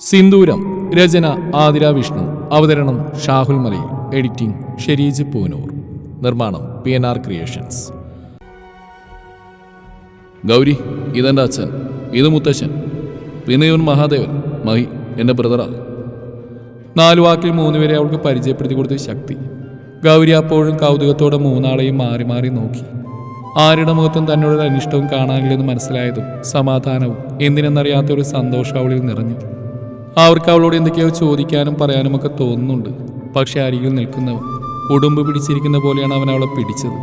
സിന്ദൂരം രചന ആതിര വിഷ്ണു അവതരണം ഷാഹുൽ മലയിൽ എഡിറ്റിംഗ് ഷെരീജ് പൂനൂർ നിർമ്മാണം P N R creations Gauri ഇതെന്റെ അച്ഛൻ ഇത് മുത്തച്ഛൻ പിന്നെ ഇവൻ മഹാദേവൻ മഹി എന്റെ ബ്രദറാണ് നാലു വാക്കിൽ മൂന്നുപേരെ അവൾക്ക് പരിചയപ്പെടുത്തി കൊടുത്ത ശക്തി. ഗൗരി അപ്പോഴും കൗതുകത്തോടെ മൂന്നാളെയും മാറി മാറി നോക്കി. ആരുടെ മുഖത്തും തന്നോടൊരു അനിഷ്ടവും കാണാനില്ലെന്ന് മനസ്സിലായതും സമാധാനവും എന്തിനെന്നറിയാത്ത ഒരു സന്തോഷം അവളിൽ നിറഞ്ഞു. അവർക്ക് അവളോട് എന്തൊക്കെയോ ചോദിക്കാനും പറയാനും ഒക്കെ തോന്നുന്നുണ്ട്. പക്ഷെ അരികിൽ നിൽക്കുന്നവൻ ഉടുമ്പ് പിടിച്ചിരിക്കുന്ന പോലെയാണ് അവൻ അവളെ പിടിച്ചത്.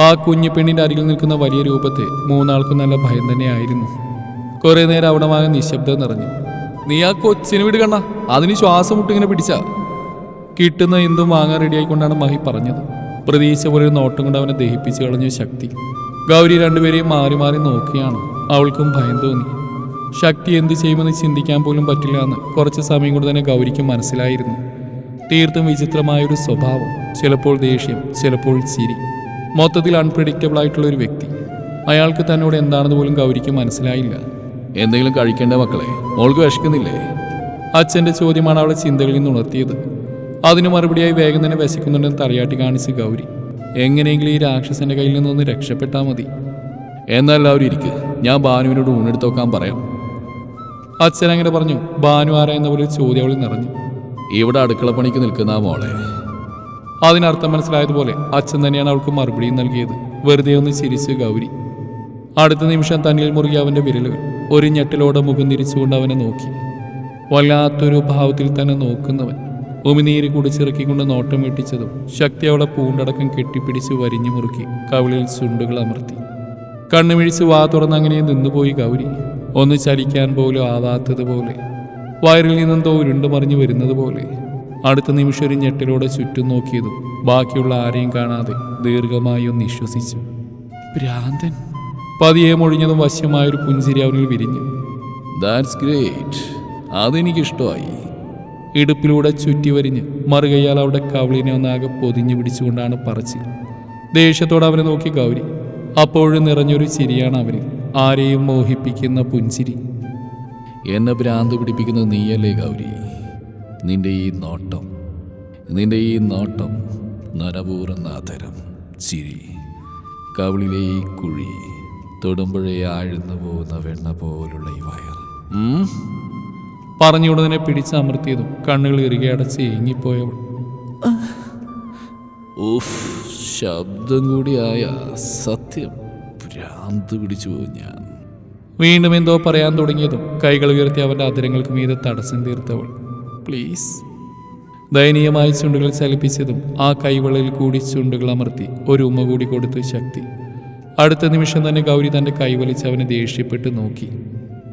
ആ കുഞ്ഞു പെണ്ണിന്റെ അരികിൽ നിൽക്കുന്ന വലിയ രൂപത്തെ മൂന്നാൾക്കും നല്ല ഭയം തന്നെയായിരുന്നു കുറേ നേരം അവിടെ ആകെ നിശബ്ദം നിറഞ്ഞു. നീ ആ കൊച്ചിന് വീട് കണ്ണ അതിന് ശ്വാസം മുട്ടിങ്ങനെ പിടിച്ച? കിട്ടുന്ന എന്തും വാങ്ങാൻ റെഡിയായിക്കൊണ്ടാണ് മഹി പറഞ്ഞത്. പ്രതീക്ഷ പോലെ ഒരു നോട്ടം കൊണ്ട് അവനെ ദഹിപ്പിച്ചു കളഞ്ഞ ശക്തി. ഗൗരി രണ്ടുപേരെയും മാറി മാറി നോക്കിയാണ്. അവൾക്കും ഭയം തോന്നി. ശക്തി എന്ത് ചെയ്യുമെന്ന് ചിന്തിക്കാൻ പോലും പറ്റില്ല എന്ന് കുറച്ച് സമയം കൊണ്ട് തന്നെ ഗൗരിക്ക് മനസ്സിലായിരുന്നു. തീർത്തും വിചിത്രമായ ഒരു സ്വഭാവം ചിലപ്പോൾ ദേഷ്യം ചിലപ്പോൾ ചിരി. മൊത്തത്തിൽ അൺപ്രഡിക്റ്റബിൾ ആയിട്ടുള്ള ഒരു വ്യക്തി. അയാൾക്ക് തന്നോട് എന്താണെന്ന് പോലും ഗൗരിക്ക് മനസ്സിലായില്ല. എന്തെങ്കിലും കഴിക്കേണ്ട മക്കളെ? മോൾക്ക് വിശക്കുന്നില്ലേ? അച്ഛന്റെ ചോദ്യമാണ് അവളെ ചിന്തകളിൽ നിന്ന് ഉണർത്തിയത്. അതിന് മറുപടിയായി വേഗം തന്നെ വിശക്കുന്നുണ്ടെന്ന് തലയാട്ടി കാണിച്ച് ഗൗരി. എങ്ങനെയെങ്കിലും ഈ രാക്ഷസന്റെ കയ്യിൽ നിന്നൊന്ന് രക്ഷപ്പെട്ടാൽ മതി. എന്നാൽ എല്ലാവരും ഇരിക്ക്. ഞാൻ ഭാനുവിനോട് ഊണെടുത്ത് നോക്കാൻ പറയാം. അച്ഛൻ അങ്ങനെ പറഞ്ഞു ഭാനു ആര എന്ന പോലെ ചോദ്യാവളി നിറഞ്ഞു. ഇവിടെ അടുക്കള പണിക്ക് നിൽക്കുന്ന മോളെ. അതിനർത്ഥം മനസ്സിലായതുപോലെ അച്ഛൻ തന്നെയാണ് അവൾക്ക് മറുപടി നൽകിയത്. വെറുതെ ഒന്ന് ചിരിച്ച് ഗൗരി. അടുത്ത നിമിഷം തന്നിൽ മുറുകി അവന്റെ വിരലുകൾ ഒരു ഞെട്ടലോടെ മുഖം തിരിച്ചുകൊണ്ട് അവനെ നോക്കി. വല്ലാത്തൊരു ഭാവത്തിൽ തന്നെ നോക്കുന്നവൻ. ഉമിനീര് കുടിച്ചിറക്കിക്കൊണ്ട് നോട്ടം വെട്ടിച്ചതും ശക്തി അവളെ പൂണ്ടടക്കം കെട്ടിപ്പിടിച്ച് വരിഞ്ഞു മുറുക്കി കവിളിൽ ചുണ്ടുകൾ അമർത്തി. കണ്ണുമിഴിച്ച് വാ തുറന്ന് അങ്ങനെ നിന്നുപോയി ഗൗരി. ഒന്ന് ചലിക്കാൻ പോലും ആവാത്തതുപോലെ വയറിൽ നിന്നെന്തോ ഉരുണ്ടു മറിഞ്ഞു വരുന്നത് പോലെ അടുത്ത നിമിഷം ഒരു ഞെട്ടിലൂടെ ചുറ്റും നോക്കിയതും ബാക്കിയുള്ള ആരെയും കാണാതെ ദീർഘമായി ഒന്ന് വിശ്വസിച്ചു. ഭ്രാന്തൻ. പതിയെ മൊഴിഞ്ഞതും വശ്യമായൊരു പുഞ്ചിരി അവനിൽ വിരിഞ്ഞു. That's great അതെനിക്കിഷ്ടമായി. ഇടുപ്പിലൂടെ ചുറ്റി വരിഞ്ഞ് മറുകയ്യാൽ അവിടെ കവളിനെ ഒന്നാകെ പൊതിഞ്ഞു പിടിച്ചുകൊണ്ടാണ് പറച്ചിൽ. ദേഷ്യത്തോടെ അവനെ നോക്കി ഗൗരി. അപ്പോഴും നിറഞ്ഞൊരു ചിരിയാണ് അവനിൽ. ആരെയും മോഹിപ്പിക്കുന്ന പുഞ്ചിരി എന്നെ ഭ്രാന്ത് പിടിപ്പിക്കുന്ന നീയല്ലേ ഗൗരി? നിന്റെ ഈ നോട്ടം നിന്റെ ഈ നോട്ടം നരപൂർന്ന അതരം ചിരി. കവിളിലെ ഈ കുഴി തൊടുമ്പോഴേ ആഴ്ന്നു പോകുന്ന വെണ്ണ പോലുള്ള ഈ വയർ? പറഞ്ഞുടനെ പിടിച്ചമർത്തിയതും കണ്ണുകൾ ഇറുകെ അടച്ച് ഏങ്ങിപ്പോയവൾ. ഉഫ് ശബ്ദം കൂടിയായ സത്യം. ഭ്രാന്ത് പിടിച്ചു പോകും ഞാൻ. വീണ്ടും എന്തോ പറയാൻ തുടങ്ങിയതും കൈകൾ ഉയർത്തി അവന്റെ അതിരങ്ങൾക്ക് മീതെ തടസ്സം തീർത്തവൾ. പ്ലീസ്. ദയനീയമായ ചുണ്ടുകൾ ചലിപ്പിച്ചതും ആ കൈവളയിൽ കൂടി ചുണ്ടുകൾ അമർത്തി ഒരു ഉമ്മ കൂടി കൊടുത്തു ശക്തി. അടുത്ത നിമിഷം തന്നെ ഗൗരി തന്റെ കൈവലിച്ച് അവനെ ദേഷ്യപ്പെട്ട് നോക്കി.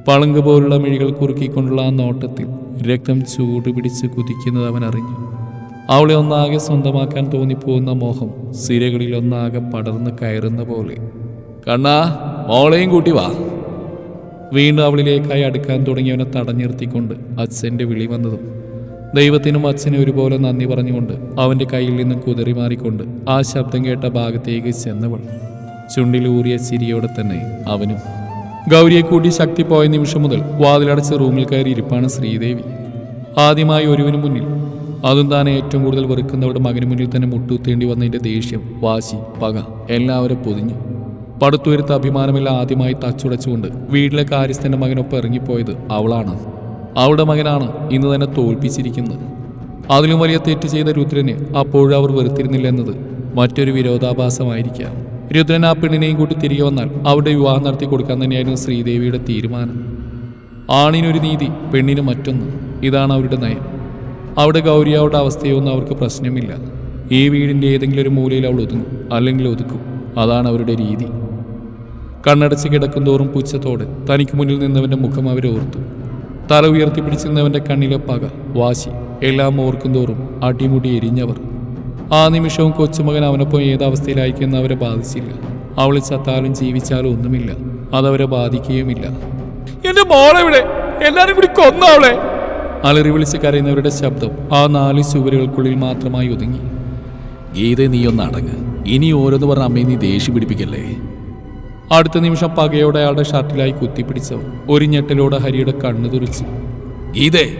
പളുങ്ക് പോലുള്ള മിഴികൾ കുറുക്കിക്കൊണ്ടുള്ള ആ നോട്ടത്തിൽ രക്തം ചൂടുപിടിച്ച് കുതിക്കുന്നത് അവൻ അറിഞ്ഞു. അവളെ ഒന്നാകെ സ്വന്തമാക്കാൻ തോന്നിപ്പോകുന്ന മോഹം സിരകളിൽ ഒന്നാകെ പടർന്ന് കയറുന്ന പോലെ. കണ്ണാ മോളെയും കൂട്ടി വാ. വീണ്ടും അവളിലേക്കായി അടുക്കാൻ തുടങ്ങിയവനെ തടഞ്ഞിർത്തിക്കൊണ്ട് അച്ഛന്റെ വിളി വന്നതും ദൈവത്തിനും അച്ഛനും ഒരുപോലെ നന്ദി പറഞ്ഞുകൊണ്ട് അവന്റെ കയ്യിൽ നിന്നും കുതിറി മാറിക്കൊണ്ട് ആ ശബ്ദം കേട്ട ഭാഗത്തേക്ക് ചെന്നവൾ ചുണ്ടിലൂറിയ ചിരിയോടെ തന്നെ അവനും. ഗൗരിയെ കൂട്ടി ശക്തി പോയ നിമിഷം മുതൽ വാതിലടച്ച് റൂമിൽ കയറി ഇരിപ്പാണ് ശ്രീദേവി. ആദ്യമായി ഒരുവിന് മുന്നിൽ അതും താൻ ഏറ്റവും കൂടുതൽ വെറുക്കുന്നവരുടെ മകന് മുന്നിൽ തന്നെ മുട്ടുത്തേണ്ടി വന്നതിന്റെ ദേഷ്യം വാശി പക എല്ലാവരും പൊതിഞ്ഞു. പടുത്തുയരുത്ത അഭിമാനമെല്ലാം ആദ്യമായി തച്ചുടച്ചുകൊണ്ട് വീട്ടിലെ കാര്യസ്ഥന്റെ മകനൊപ്പം ഇറങ്ങിപ്പോയത് അവളാണ്. അവളുടെ മകനാണ് ഇന്ന് തന്നെ തോൽപ്പിച്ചിരിക്കുന്നത്. അതിലും വലിയ തെറ്റ് ചെയ്ത രുദ്രനെ അപ്പോഴും അവർ വെറുത്തിരുന്നില്ല എന്നത് മറ്റൊരു വിരോധാഭാസമായിരിക്കാം. രുദ്രൻ ആ പെണ്ണിനെയും കൂട്ടി തിരികെ വന്നാൽ അവരുടെ വിവാഹം നടത്തി കൊടുക്കാൻ തന്നെയായിരുന്നു ശ്രീദേവിയുടെ തീരുമാനം. ആണിനൊരു നീതി പെണ്ണിന് മറ്റൊന്ന്. ഇതാണ് അവരുടെ നയം. അവിടെ ഗൗരിയാവുടെ അവസ്ഥയൊന്നും അവർക്ക് പ്രശ്നമില്ല. ഈ വീടിന്റെ ഏതെങ്കിലും ഒരു മൂലയിൽ അവൾ ഒതുങ്ങും അല്ലെങ്കിൽ ഒതുക്കും. അതാണ് അവരുടെ രീതി. കണ്ണടച്ച് കിടക്കും തോറും പുച്ഛത്തോടെ തനിക്ക് മുന്നിൽ നിന്നവന്റെ മുഖം അവരെ ഓർത്തു. തല ഉയർത്തിപ്പിടിച്ച് നിന്നവന്റെ കണ്ണിലെ പക വാശി എല്ലാം ഓർക്കും തോറും അടിമുടി എരിഞ്ഞവർ. ആ നിമിഷവും കൊച്ചുമകൻ അവനൊപ്പം ഏതവസ്ഥയിലായിരിക്കുന്ന അവരെ ബാധിച്ചില്ല. അവൾ ചത്താലും ജീവിച്ചാലും ഒന്നുമില്ല. അതവരെ ബാധിക്കുകയുമില്ല. എന്റെ മോളെവിടെ? എല്ലാരും കൂടി കൊന്നവളെ അലറി വിളിച്ച് കരയുന്നവരുടെ ശബ്ദം ആ നാല് ചുവരുകൾക്കുള്ളിൽ മാത്രമായി ഒതുങ്ങി. ഗീത നീ അടങ്ങ് ഇനി ഓരോന്ന് പറഞ്ഞ അമ്മയെ നീ ദേഷ്യം പിടിപ്പിക്കല്ലേ? അടുത്ത നിമിഷം പകയോടെ അയാളുടെ ഷർട്ടിലായി കുത്തിപ്പിടിച്ചവൻ ഒരു ഞെട്ടലോടെ ഹരിയുടെ കണ്ണു തുറിച്ചു. ഇതേ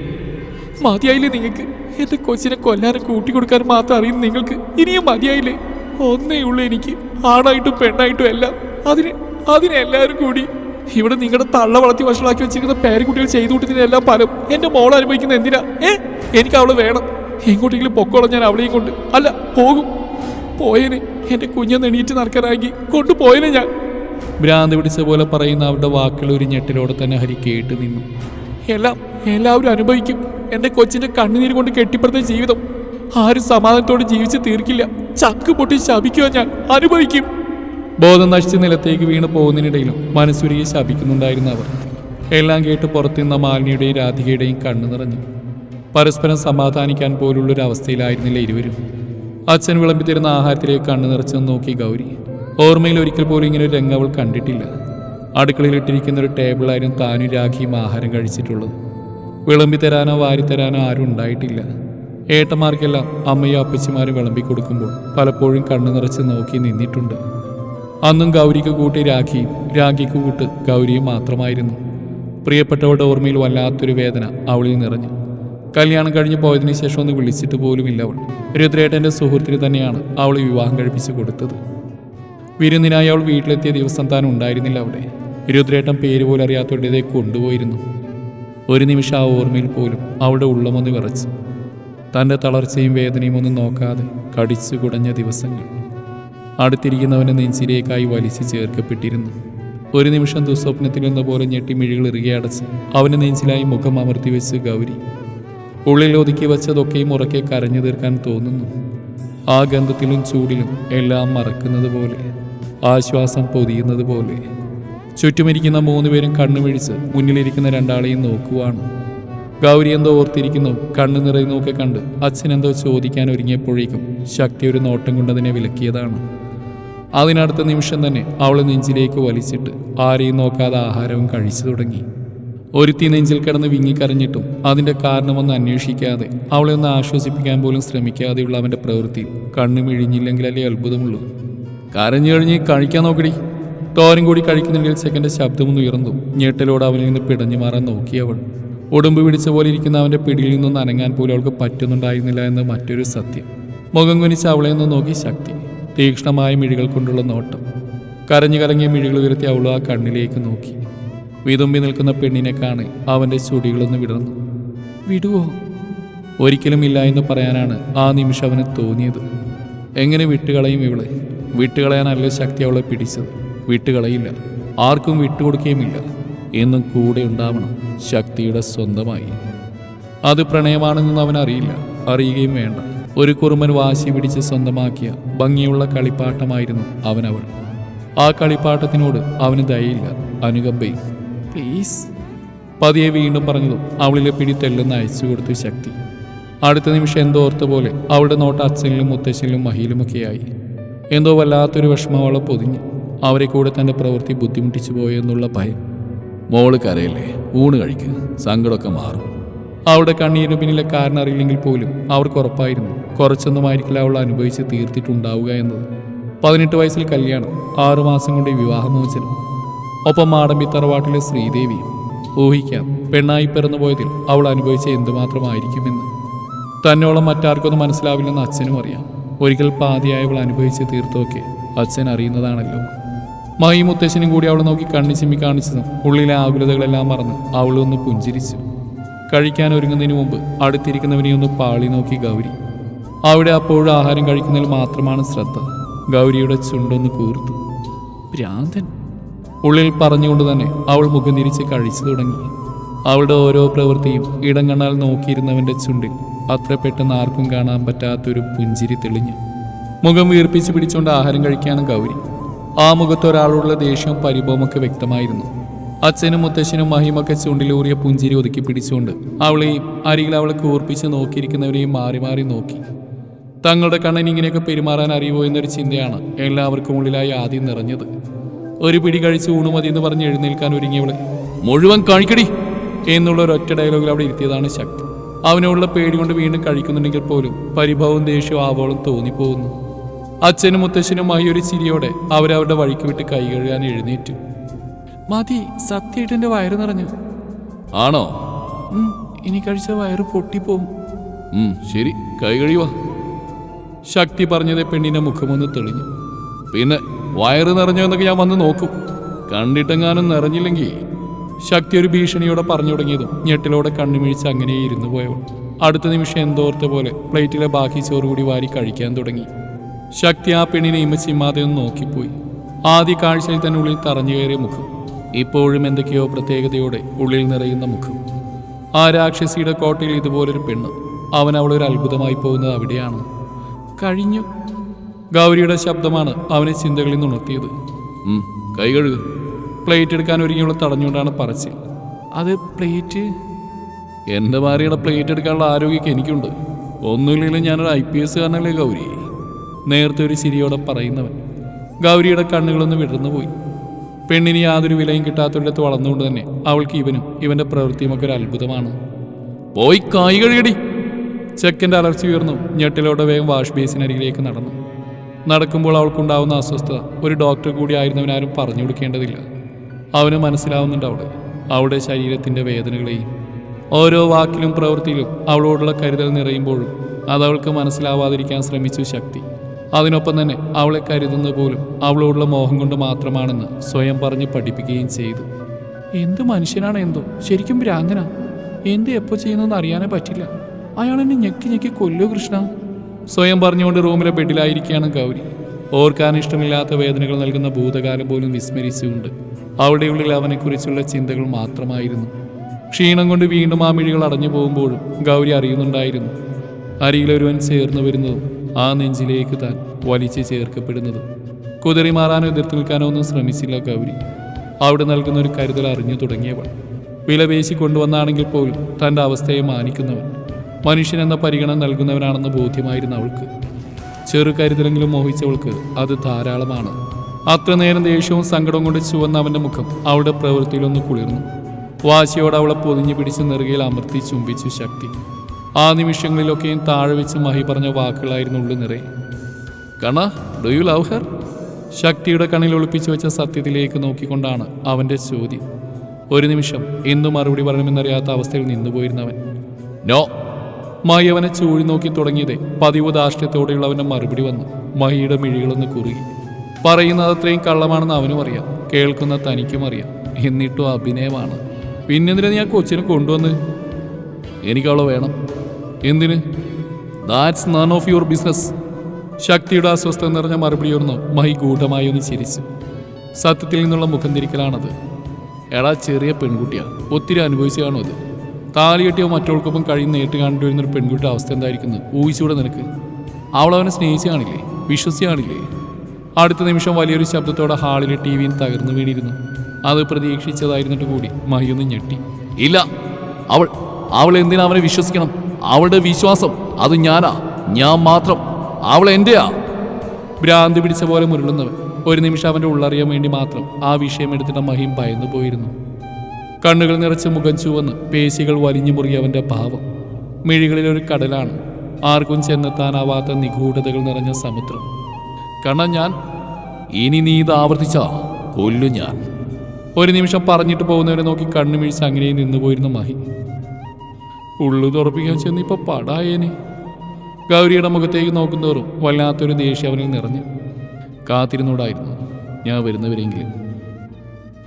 മതിയായില്ലേ നിങ്ങൾക്ക്? എന്റെ കൊച്ചിനെ കൊല്ലാനും കൂട്ടിക്കൊടുക്കാനും മാത്രം അറിയുന്ന നിങ്ങൾക്ക് ഇനിയും മതിയായില്ലേ? ഒന്നേ ഉള്ളൂ എനിക്ക്. ആണായിട്ടും പെണ്ണായിട്ടും എല്ലാം. അതിന് അതിനെല്ലാവരും കൂടി. ഇവിടെ നിങ്ങളുടെ തള്ള വളർത്തി വഷളാക്കി വെച്ചിരിക്കുന്ന പേരക്കുട്ടികൾ ചെയ്തു കൂട്ടുന്നതിനെല്ലാം എന്റെ മോൾ അനുഭവിക്കുന്ന എന്തിനാ? ഏ? എനിക്ക് അവൾ വേണം. എങ്ങോട്ടെങ്കിലും പൊക്കോളം ഞാൻ അവളെയും കൊണ്ട്. അല്ല പോകും. പോയേനെ. എന്റെ കുഞ്ഞെന്ന് എണീറ്റ് നടക്കാനാക്കി കൊണ്ടുപോയനെ ഞാൻ. ഭ്രാന്ത് പിടിച്ച പോലെ പറയുന്ന അവരുടെ വാക്കുകൾ ഒരു ഞെട്ടിലോടെ തന്നെ ഹരി കേട്ട് നിന്നു. എല്ലാം എല്ലാവരും അനുഭവിക്കും. എന്റെ കൊച്ചിന്റെ കണ്ണുനീര് കൊണ്ട് കെട്ടിപ്പടുത്ത ജീവിതം. ആരും സമാധാനത്തോടെ ജീവിച്ച് തീർക്കില്ല. ചക്ക് പൊട്ടി ശപിക്കുക ഞാൻ അനുഭവിക്കും. ബോധം നശിച്ച് നിലത്തേക്ക് വീണ് പോകുന്നതിനിടയിലും മനസ്സുരുകി ശപിക്കുന്നുണ്ടായിരുന്ന അവർ. എല്ലാം കേട്ട് പുറത്തുനിന്ന മാലിനിയുടെയും രാധികയുടെയും കണ്ണു നിറഞ്ഞു. പരസ്പരം സമാധാനിക്കാൻ പോലുള്ളൊരു അവസ്ഥയിലായിരുന്നില്ല ഇരുവരും. അച്ഛൻ വിളമ്പി തരുന്ന ആഹാരത്തിലേക്ക് കണ്ണു നിറച്ചു നോക്കി ഗൗരി. ഓർമ്മയിൽ ഒരിക്കൽ പോലും ഇങ്ങനെ ഒരു രംഗം അവൾ കണ്ടിട്ടില്ല. അടുക്കളയിൽ ഇട്ടിരിക്കുന്ന ഒരു ടേബിളായിരുന്നു താനും രാഖിയും ആഹാരം കഴിച്ചിട്ടുള്ളത്. വിളമ്പി തരാനോ വാരിത്തരാനോ ആരും ഉണ്ടായിട്ടില്ല. ഏട്ടന്മാർക്കെല്ലാം അമ്മയും അപ്പച്ചിമാരും വിളമ്പി കൊടുക്കുമ്പോൾ പലപ്പോഴും കണ്ണു നിറച്ച് നോക്കി നിന്നിട്ടുണ്ട്. അന്നും ഗൗരിക്ക് കൂട്ടി രാഖിയും രാഖിക്ക് കൂട്ട് ഗൗരിയും മാത്രമായിരുന്നു. പ്രിയപ്പെട്ടവളുടെ ഓർമ്മയിൽ വല്ലാത്തൊരു വേദന അവളിൽ നിറഞ്ഞു. കല്യാണം കഴിഞ്ഞ് പോയതിനു ശേഷം ഒന്ന് വിളിച്ചിട്ട് പോലുമില്ല അവൾ. രുദ്രേട്ടന്റെ സുഹൃത്തിന് തന്നെയാണ് അവൾ വിവാഹം കഴിപ്പിച്ച് കൊടുത്തത്. വിരുന്നിനായി അവൾ വീട്ടിലെത്തിയ ദിവസം താൻ ഉണ്ടായിരുന്നില്ല അവിടെ. രുദ്രേട്ടൻ പേര് പോലും അറിയാത്തവരുടെ കൊണ്ടുപോയിരുന്നു. ഒരു നിമിഷം ആ ഓർമ്മയിൽ പോലും അവളുടെ ഉള്ളമൊന്ന് വിറച്ചു. തന്റെ തളർച്ചയും വേദനയും ഒന്നും നോക്കാതെ കടിച്ചു കുടഞ്ഞ ദിവസങ്ങൾ. അടുത്തിരിക്കുന്നവന്റെ നെഞ്ചിലേക്കായി വലിച്ചു ചേർക്കപ്പെട്ടിരുന്നു. ഒരു നിമിഷം ദുസ്വപ്നത്തിൽ എന്ന പോലെ ഞെട്ടി മിഴികൾ ഇറുകെ അടച്ച് അവന്റെ നെഞ്ചിലായി മുഖം അമർത്തി വെച്ച് ഗൗരി. ഉള്ളിൽ ഒതുക്കി വെച്ചതൊക്കെയും ഉറക്കെ കരഞ്ഞു തീർക്കാൻ തോന്നുന്നു. ആ ഗന്ധത്തിലും ചൂടിലും എല്ലാം മറക്കുന്നത് പോലെ. ആശ്വാസം പൊതിയുന്നത് പോലെ. ചുറ്റുമിരിക്കുന്ന മൂന്നുപേരും കണ്ണുമിഴിച്ച് മുന്നിലിരിക്കുന്ന രണ്ടാളെയും നോക്കുവാണ്. ഗൗരി എന്തോ ഓർത്തിരിക്കുന്നു കണ്ണു നോക്കി കണ്ട് അച്ഛൻ എന്തോ ചോദിക്കാൻ ഒരുങ്ങിയപ്പോഴേക്കും ശക്തി ഒരു നോട്ടം കൊണ്ടതിനെ വിലക്കിയതാണ്. അതിനടുത്ത നിമിഷം തന്നെ അവൾ നെഞ്ചിലേക്ക് വലിച്ചിട്ട് ആരെയും നോക്കാതെ ആഹാരവും കഴിച്ചു തുടങ്ങി. ഒരുത്തി നെഞ്ചിൽ കിടന്ന് വിങ്ങിക്കരഞ്ഞിട്ടും അതിന്റെ കാരണമൊന്ന് അന്വേഷിക്കാതെ അവളെ ഒന്ന് ആശ്വസിപ്പിക്കാൻ പോലും ശ്രമിക്കാതെയുള്ള അവന്റെ പ്രവൃത്തി കണ്ണു മിഴിഞ്ഞില്ലെങ്കിലല്ലേ അത്ഭുതമുള്ളൂ. കരഞ്ഞു കഴിഞ്ഞ് കഴിക്കാൻ നോക്കടി. തോരൻ കൂടി കഴിക്കുന്നുണ്ടെങ്കിൽ സെക്കൻഡ് ശബ്ദമൊന്ന് ഉയർന്നു. ഞെട്ടലോട് അവനിൽ നിന്ന് പിടഞ്ഞു മാറാൻ നോക്കി അവൾ. ഉടുമ്പ് പിടിച്ച പോലെ ഇരിക്കുന്ന അവന്റെ പിടിയിൽ നിന്നൊന്ന് അനങ്ങാൻ പോലും അവൾക്ക് പറ്റുന്നുണ്ടായിരുന്നില്ല എന്ന് മറ്റൊരു സത്യം. മുഖം കുനിച്ച് അവളെ നിന്ന് നോക്കി ശക്തി. തീക്ഷ്ണമായ മിഴികൾ കൊണ്ടുള്ള നോട്ടം. കരഞ്ഞു കലങ്ങിയ മിഴികൾ ഉയർത്തി അവൾ ആ കണ്ണിലേക്ക് നോക്കി. വിതുമ്പി നിൽക്കുന്ന പെണ്ണിനെ കാണെ അവന്റെ ചുടികളൊന്ന് വിടർന്നു. വിടുവോ? ഒരിക്കലും ഇല്ല എന്ന് പറയാനാണ് ആ നിമിഷം അവന് തോന്നിയത്. എങ്ങനെ വിട്ടുകളയും ഇവളെ? വിട്ടുകളയാനല്ല ശക്തി അവളെ പിടിച്ചത്. വിട്ടുകളയില്ല. ആർക്കും വിട്ടുകൊടുക്കുകയുമില്ല. എന്നും കൂടെ ഉണ്ടാവണം ശക്തിയുടെ സ്വന്തമായി. അത് പ്രണയമാണെന്ന് അവൻ അറിയില്ല അറിയുകയും വേണ്ട. ഒരു കുറുമൻ വാശി പിടിച്ച് സ്വന്തമാക്കിയ ഭംഗിയുള്ള കളിപ്പാട്ടമായിരുന്നു അവനവൾ. ആ കളിപ്പാട്ടത്തിനോട് അവന് ദയയില്ല. അനുകമ്പയും പ്ലീസ്. പതിയെ വീണ്ടും പറഞ്ഞതും അവളിലെ പിടി തെല്ലെന്ന് അയച്ചു കൊടുത്തു ശക്തി. അടുത്ത നിമിഷം എന്തോർത്ത പോലെ അവളുടെ നോട്ട് അച്ഛനിലും മുത്തശ്ശനിലും മഹിയിലുമൊക്കെയായി. എന്തോ വല്ലാത്തൊരു വിഷമം അവളെ പൊതിഞ്ഞു അവരെ കൂടെ തന്റെ പ്രവൃത്തി ബുദ്ധിമുട്ടിച്ചു പോയെന്നുള്ള ഭയം. മോൾ കരയല്ലേ? ഊണ് കഴിക്കുക സങ്കടമൊക്കെ മാറും. അവളുടെ കണ്ണീരിന് പിന്നിലെ കാരണം അറിയില്ലെങ്കിൽ പോലും അവർക്ക് ഉറപ്പായിരുന്നു. കുറച്ചൊന്നും ആയിരിക്കില്ല അവൾ അനുഭവിച്ച് തീർത്തിട്ടുണ്ടാവുക എന്നത്. പതിനെട്ട് വയസ്സിൽ കല്യാണം ആറുമാസം കൊണ്ട് വിവാഹമോചനം. ഒപ്പം മാടമ്പി തറവാട്ടിലെ ശ്രീദേവി ഊഹിക്കാം പെണ്ണായി പിറന്നു പോയതിൽ അവൾ അനുഭവിച്ച എന്തുമാത്രമായിരിക്കുമെന്ന്. തന്നോളം മറ്റാർക്കൊന്നും മനസ്സിലാവില്ലെന്ന് അച്ഛനും അറിയാം. ഒരിക്കൽ പാതിയായവൾ അനുഭവിച്ച് തീർത്തൊക്കെ അച്ഛൻ അറിയുന്നതാണല്ലോ. മായി മുത്തശ്ശനും കൂടി അവൾ നോക്കി കണ്ണി ചിമ്മി കാണിച്ചതും ഉള്ളിലെ ആകുലതകളെല്ലാം മറന്ന് അവളൊന്ന് പുഞ്ചിരിച്ചു. കഴിക്കാൻ ഒരുങ്ങുന്നതിന് മുമ്പ് അടുത്തിരിക്കുന്നവനെ ഒന്ന് പാളി നോക്കി ഗൗരി. അവിടെ അപ്പോഴും ആഹാരം കഴിക്കുന്നതിൽ മാത്രമാണ് ശ്രദ്ധ. ഗൗരിയുടെ ചുണ്ടൊന്ന് കൂർത്തു. ഭ്രാന്തൻ. ഉള്ളിൽ പറഞ്ഞുകൊണ്ട് തന്നെ അവൾ മുഖം തിരിച്ച് കഴിച്ചു തുടങ്ങി. അവളുടെ ഓരോ പ്രവൃത്തിയും ഇടം കണ്ണാൽ നോക്കിയിരുന്നവന്റെ ചുണ്ടിൽ അത്ര പെട്ടെന്ന് ആർക്കും കാണാൻ പറ്റാത്തൊരു പുഞ്ചിരി തെളിഞ്ഞു. മുഖം വീർപ്പിച്ച് പിടിച്ചുകൊണ്ട് ആഹാരം കഴിക്കാണ് ഗൗരി. ആ മുഖത്ത് ഒരാളോടുള്ള ദേഷ്യവും പരിഭവമൊക്കെ വ്യക്തമായിരുന്നു. അച്ഛനും മുത്തശ്ശനും മഹിമൊക്കെ ചൂണ്ടിലൂറിയ പുഞ്ചിരി ഒതുക്കി പിടിച്ചുകൊണ്ട് അവളെയും അരികിൽ അവളെ കൂർപ്പിച്ച് നോക്കിയിരിക്കുന്നവരെയും മാറി മാറി നോക്കി. തങ്ങളുടെ കണ്ണൻ ഇങ്ങനെയൊക്കെ പെരുമാറാൻ അറിയുമോ എന്നൊരു ചിന്തയാണ് എല്ലാവർക്കും ഉള്ളിലായി ആദ്യം നിറഞ്ഞത്. ഒരു പിടി കഴിച്ച് ഊണുമതി എന്ന് പറഞ്ഞ് എഴുന്നേൽക്കാൻ ഒരുങ്ങിയവളെ മുഴുവൻ കാണിക്കടി എന്നുള്ള ഒരൊറ്റ ഡയലോഗിൽ അവിടെ ഇരുത്തിയതാണ് ശക്തി. അവനുള്ള പേടി കൊണ്ട് വീണ്ടും കഴിക്കുന്നുണ്ടെങ്കിൽ പോലും പരിഭവവും ദേഷ്യവും ആവോളം തോന്നിപ്പോകുന്നു. അച്ഛനും മുത്തശ്ശനും ആയി ഒരു ചിരിയോടെ അവരവരുടെ വഴിക്ക് വിട്ട് കൈ കഴുകാൻ എഴുന്നേറ്റു. മതി സത്യമായിട്ട് വയറ് നിറഞ്ഞു. ആണോ? ഇനി കഴിച്ച വയറ് പൊട്ടിപ്പോവും. ശരി കൈ കഴിയുവാ ശക്തി പറഞ്ഞത് പെണ്ണിന്റെ മുഖമൊന്ന് തെളിഞ്ഞു. പിന്നെ വയറ് നിറഞ്ഞോ എന്നൊക്കെ ഞാൻ വന്ന് നോക്കും. കണ്ടിട്ടെങ്ങാനും നിറഞ്ഞില്ലെങ്കിൽ ശക്തി ഒരു ഭീഷണിയോടെ പറഞ്ഞു തുടങ്ങിയതും ഞെട്ടിലോടെ കണ്ണുമിഴിച്ച് അങ്ങനെ ഇരുന്നു പോയവൾ. അടുത്ത നിമിഷം എന്തോർത്ത പോലെ പ്ലേറ്റിലെ ബാക്കി ചോറ് കൂടി വാരി കഴിക്കാൻ തുടങ്ങി. ശക്തി ആ പെണ്ണിനെ ഇമ്മച്ചിമ്മാതെ ഒന്ന് നോക്കിപ്പോയി. ആദ്യ കാഴ്ചയിൽ തന്നെ ഉള്ളിൽ തറഞ്ഞു കയറിയ മുഖം. ഇപ്പോഴും എന്തൊക്കെയോ പ്രത്യേകതയോടെ ഉള്ളിൽ നിറയുന്ന മുഖം. ആ രാക്ഷസിയുടെ കോട്ടയിൽ ഇതുപോലൊരു പെണ്ണ്. അവൻ അവളൊരു അത്ഭുതമായി പോകുന്നത് അവിടെയാണ്. കഴിഞ്ഞു. ഗൗരിയുടെ ശബ്ദമാണ് അവനെ ചിന്തകളിൽ നിന്ന് ഉണർത്തിയത്. കൈകഴുകും പ്ലേറ്റ് എടുക്കാൻ ഒരുങ്ങിയുള്ള തടഞ്ഞുകൊണ്ടാണ് പറച്ചിൽ അത് പ്ലേറ്റ്? എന്റെ ഭാര്യയുടെ പ്ലേറ്റ് എടുക്കാനുള്ള ആരോഗ്യമൊക്കെ എനിക്കുണ്ട്. ഒന്നുമില്ലെങ്കിലും ഞാനൊരു ഐ പി എസ് കാരനല്ലേ ഗൗരി. നേരത്തെ ഒരു ചിരിയോടെ പറയുന്നവൻ. ഗൗരിയുടെ കണ്ണുകളൊന്ന് വിടർന്നു പോയി. പെണ്ണിന് യാതൊരു വിലയും കിട്ടാത്തൊരിടത്ത് വളർന്നുകൊണ്ട് തന്നെ അവൾക്ക് ഇവനും ഇവന്റെ പ്രവൃത്തിയുമൊക്കെ ഒരു അത്ഭുതമാണ്. പോയി കായ് കഴുകടി. ചെക്കന്റെ അലർച്ച ഉയർന്നു. ഞെട്ടിലോടെ വേഗം വാഷ് ബേസിനരികിലേക്ക് നടന്നു. നടക്കുമ്പോൾ അവൾക്കുണ്ടാവുന്ന അസ്വസ്ഥത ഒരു ഡോക്ടർ കൂടി ആയിരുന്നവനാരും പറഞ്ഞു കൊടുക്കേണ്ടതില്ല. അവന് മനസ്സിലാവുന്നുണ്ട് അവിടെ അവളുടെ ശരീരത്തിന്റെ വേദനകളെയും ഓരോ വാക്കിലും പ്രവൃത്തിയിലും അവളോടുള്ള കരുതൽ നിറയുമ്പോഴും അതവൾക്ക് മനസ്സിലാവാതിരിക്കാൻ ശ്രമിച്ചു ശക്തി. അതിനൊപ്പം തന്നെ അവളെ കരുതുന്നത് പോലും അവളോടുള്ള മോഹം കൊണ്ട് മാത്രമാണെന്ന് സ്വയം പറഞ്ഞ് പഠിപ്പിക്കുകയും ചെയ്തു. എന്ത് മനുഷ്യനാണ് എന്തോ? ശരിക്കും ഭ്രാന്തന. എന്ത് എപ്പോൾ ചെയ്യുന്നതെന്ന് അറിയാനേ പറ്റില്ല. അയാൾ എന്നെ ഞെക്കി ഞെക്കി കൊല്ലു കൃഷ്ണ? സ്വയം പറഞ്ഞുകൊണ്ട് റൂമിലെ ബെഡിലായിരിക്കുകയാണ് ഗൗരി. ഓർക്കാൻ ഇഷ്ടമില്ലാത്ത വേദനകൾ നൽകുന്ന ഭൂതകാലം പോലും വിസ്മരിച്ചുകൊണ്ട് അവളുടെ ഉള്ളിൽ അവനെക്കുറിച്ചുള്ള ചിന്തകൾ മാത്രമായിരുന്നു. ക്ഷീണം കൊണ്ട് വീണ്ടും ആ മിഴികൾ അടഞ്ഞു പോകുമ്പോഴും ഗൗരി അറിയുന്നുണ്ടായിരുന്നു. അരികിലൊരുവൻ ചേർന്നു വരുന്നതും ആ നെഞ്ചിലേക്ക് താൻ വലിച്ചു ചേർക്കപ്പെടുന്നതും. കുതിറി മാറാനോ എതിർത്ത് നിൽക്കാനോ ഒന്നും ശ്രമിച്ചില്ല ഗൗരി. അവിടെ നൽകുന്ന ഒരു കരുതൽ അറിഞ്ഞു തുടങ്ങിയവൾ. വിലപേശി കൊണ്ടുവന്നാണെങ്കിൽ പോലും തന്റെ അവസ്ഥയെ മാനിക്കുന്നവൻ. മനുഷ്യനെന്ന പരിഗണന നൽകുന്നവനാണെന്ന് ബോധ്യമായിരുന്നു അവൾക്ക്. ചെറു കരുതലെങ്കിലും മോഹിച്ചവൾക്ക് അത് ധാരാളമാണ്. അത്ര നേരം ദേഷ്യവും സങ്കടവും കൊണ്ട് ചുവന്ന അവന്റെ മുഖം അവളുടെ പ്രവൃത്തിയിലൊന്ന് കുളിർന്നു. വാശിയോടെ അവളെ പൊതിഞ്ഞു പിടിച്ച് നെറുകയിൽ അമർത്തി ചുംബിച്ചു ശക്തി. ആ നിമിഷങ്ങളിലൊക്കെയും താഴെ വെച്ച് മഹി പറഞ്ഞ വാക്കുകളായിരുന്നു ഉള്ളു നിറയെ. കണ ഡു യു ലവ് ഹർ ശക്തിയുടെ കണ്ണിൽ ഒളിപ്പിച്ചു വെച്ച സത്യത്തിലേക്ക് നോക്കിക്കൊണ്ടാണ് അവന്റെ ചോദ്യം. ഒരു നിമിഷം എന്തു മറുപടി പറയണമെന്നറിയാത്ത അവസ്ഥയിൽ നിന്നുപോയിരുന്നവൻ. നോ മഹി അവനെ ചൂഴി നോക്കി തുടങ്ങിയതേ പതിവ് ധാർഷ്ട്യത്തോടെയുള്ള അവന്റെ മറുപടി വന്നു. മഹിയുടെ മിഴികളൊന്ന് കുറുകി. പറയുന്നത് അത്രയും കള്ളമാണെന്ന് അവനും അറിയാം. കേൾക്കുന്ന തനിക്കും അറിയാം. എന്നിട്ടും അഭിനയമാണ്. പിന്നെന്തിനാ ഞാൻ കൊച്ചിനെ കൊണ്ടുവന്ന്? എനിക്കവളെ വേണം. എന്തിന്? That's none of your business ശക്തിയുടെ അസ്വസ്ഥത നിറഞ്ഞ മറുപടിയോർന്നു മഹി ഗൂഢമായി ഒന്ന് ചിരിച്ചു. സത്യത്തിൽ നിന്നുള്ള മുഖം തിരിക്കലാണത്. എടാ ചെറിയ പെൺകുട്ടിയാണ് ഒത്തിരി അനുഭവിച്ചു കാണും അത് താലി കെട്ടിയോ മറ്റോൾക്കൊപ്പം കഴിയുന്ന നേരിട്ട് കണ്ടു വരുന്നൊരു പെൺകുട്ടിയുടെ അവസ്ഥ എന്തായിരിക്കുന്നു? ഊഹിച്ചൂടെ നിനക്ക്. അവൾ അവനെ സ്നേഹിച്ചു കാണില്ലേ? അടുത്ത നിമിഷം വലിയൊരു ശബ്ദത്തോടെ ഹാളിലെ ടി വിയിൽ തകർന്നു വീണിരുന്നു. അത് പ്രതീക്ഷിച്ചതായിരുന്നിട്ട് കൂടി മഹിയൊന്ന് ഞെട്ടി. ഇല്ല അവൾ അവൾ എന്തിനാ അവനെ വിശ്വസിക്കണം? അവളുടെ വിശ്വാസം അത് ഞാനാ ഞാൻ മാത്രം. അവൾ എന്റെയാ? ഭ്രാന്തി പിടിച്ച പോലെ മുരളുന്നവൻ. ഒരു നിമിഷം അവന്റെ ഉള്ളറിയാൻ വേണ്ടി മാത്രം ആ വിഷയം എടുത്തിട്ട് മഹിം ഭയന്നു പോയിരുന്നു. കണ്ണുകൾ നിറച്ച് മുഖം ചുവന്ന് പേശികൾ വലിഞ്ഞു മുറിയ അവന്റെ ഭാവം മിഴികളിൽ ഒരു കടലാണ്. ആർക്കും ചെന്നെത്താനാവാത്ത നിഗൂഢതകൾ നിറഞ്ഞ സമുദ്രം. കണ്ണ ഞാൻ ഇനി നീ ഇത് ആവർത്തിച്ചാ? കൊല്ലു ഞാൻ. ഒരു നിമിഷം പറഞ്ഞിട്ട് പോകുന്നവരെ നോക്കി കണ്ണു മിഴിച്ച് അങ്ങനെ നിന്നു പോയിരുന്ന മഹി. ഉള്ളു തുറപ്പിക്കാൻ ചെന്ന് ഇപ്പൊ പടായേനെ. ഗൗരിയുടെ മുഖത്തേക്ക് നോക്കുന്നതോറും വല്ലാത്തൊരു ദേഷ്യം അവനിൽ നിറഞ്ഞു കാത്തിരുന്നോടായിരുന്നു. ഞാൻ വരുന്നവരെങ്കിലും.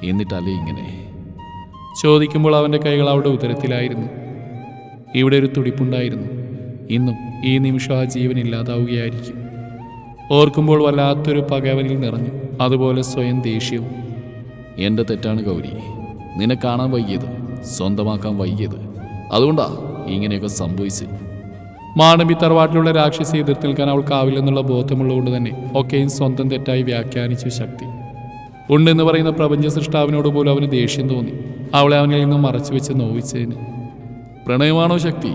എന്നിട്ടല്ലേ ഇങ്ങനെ? ചോദിക്കുമ്പോൾ അവന്റെ കൈകൾ അവിടെ ഉദരത്തിലായിരുന്നു. ഇവിടെ ഒരു തുടിപ്പുണ്ടായിരുന്നു. ഇന്നും ഈ നിമിഷം ആ ജീവൻ ഇല്ലാതാവുകയായിരിക്കും. ഓർക്കുമ്പോൾ വല്ലാത്തൊരു പകവനിൽ നിറഞ്ഞു. അതുപോലെ സ്വയം ദേഷ്യവും. എന്റെ തെറ്റാണ് ഗൗരി. നിന്നെ കാണാൻ വൈകിയത് സ്വന്തമാക്കാൻ വൈകിയത്. അതുകൊണ്ടാ ഇങ്ങനെയൊക്കെ സംഭവിച്ച് മാണബി തറവാട്ടിലുള്ള രാക്ഷസി എതിർത്ത് നിൽക്കാൻ അവൾക്കാവില്ലെന്നുള്ള ബോധമുള്ളതുകൊണ്ട് തന്നെ ഒക്കെയും സ്വന്തം തെറ്റായി വ്യാഖ്യാനിച്ചു ശക്തി. ഉണ്ടെന്ന് പറയുന്ന പ്രപഞ്ച സൃഷ്ടാവിനോട് പോലും അവന് ദേഷ്യം തോന്നി. അവളെ അവനിൽ നിന്നും മറച്ചു വെച്ച് നോവിച്ചതിന് പ്രണയമാണോ ശക്തി?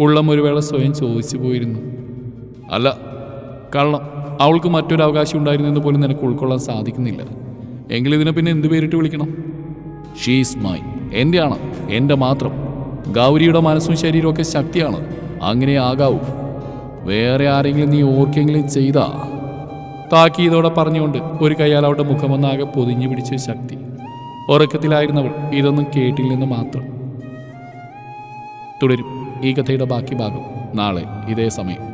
ഉള്ളം ഒരു വേള സ്വയം ചോദിച്ചു പോയിരുന്നു. അല്ല കള്ളം. അവൾക്ക് മറ്റൊരു അവകാശം ഉണ്ടായിരുന്നെന്ന് പോലും നിനക്ക് ഉൾക്കൊള്ളാൻ സാധിക്കുന്നില്ല. എങ്കിൽ ഇതിനെ പിന്നെ എന്ത് പേരിട്ട് വിളിക്കണം? ഷീസ് മൈ എന്റെയാണ് എന്റെ മാത്രം. ഗൗരിയുടെ മനസ്സും ശരീരവും ഒക്കെ ശക്തിയാണ്. അങ്ങനെ ആകാവൂ. വേറെ ആരെങ്കിലും നീ ഓർക്കെങ്കിലും ചെയ്താ. താക്കീതോടെ പറഞ്ഞുകൊണ്ട് ഒരു കൈയാൽ അവളുടെ മുഖമൊന്നാകെ പൊതിഞ്ഞു പിടിച്ച ശക്തി. ഉറക്കത്തിലായിരുന്നവൾ ഇതൊന്നും കേട്ടില്ലെന്ന് മാത്രം. തുടരും. ഈ കഥയുടെ ബാക്കി ഭാഗം നാളെ ഇതേ സമയം.